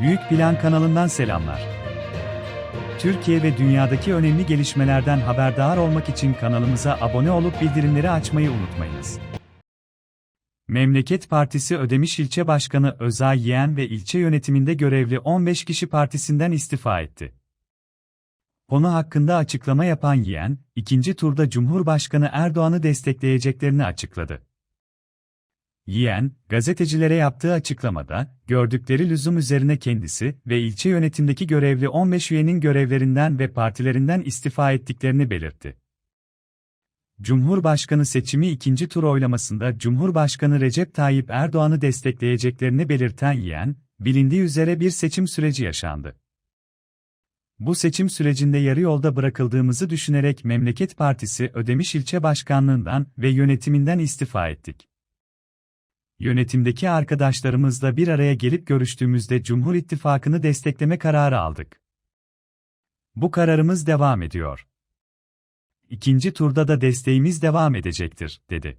Büyük Plan kanalından selamlar. Türkiye ve dünyadaki önemli gelişmelerden haberdar olmak için kanalımıza abone olup bildirimleri açmayı unutmayınız. Memleket Partisi Ödemiş İlçe Başkanı Özay Yeğen ve ilçe yönetiminde görevli 15 kişi partisinden istifa etti. Konu hakkında açıklama yapan Yeğen, ikinci turda Cumhurbaşkanı Erdoğan'ı destekleyeceklerini açıkladı. Yeğen, gazetecilere yaptığı açıklamada, gördükleri lüzum üzerine kendisi ve ilçe yönetimdeki görevli 15 üyenin görevlerinden ve partilerinden istifa ettiklerini belirtti. Cumhurbaşkanı seçimi ikinci tur oylamasında Cumhurbaşkanı Recep Tayyip Erdoğan'ı destekleyeceklerini belirten Yeğen, bilindiği üzere bir seçim süreci yaşandı. Bu seçim sürecinde yarı yolda bırakıldığımızı düşünerek Memleket Partisi Ödemiş İlçe Başkanlığından ve yönetiminden istifa ettik. Yönetimdeki arkadaşlarımızla bir araya gelip görüştüğümüzde Cumhur İttifakı'nı destekleme kararı aldık. Bu kararımız devam ediyor. İkinci turda da desteğimiz devam edecektir, dedi.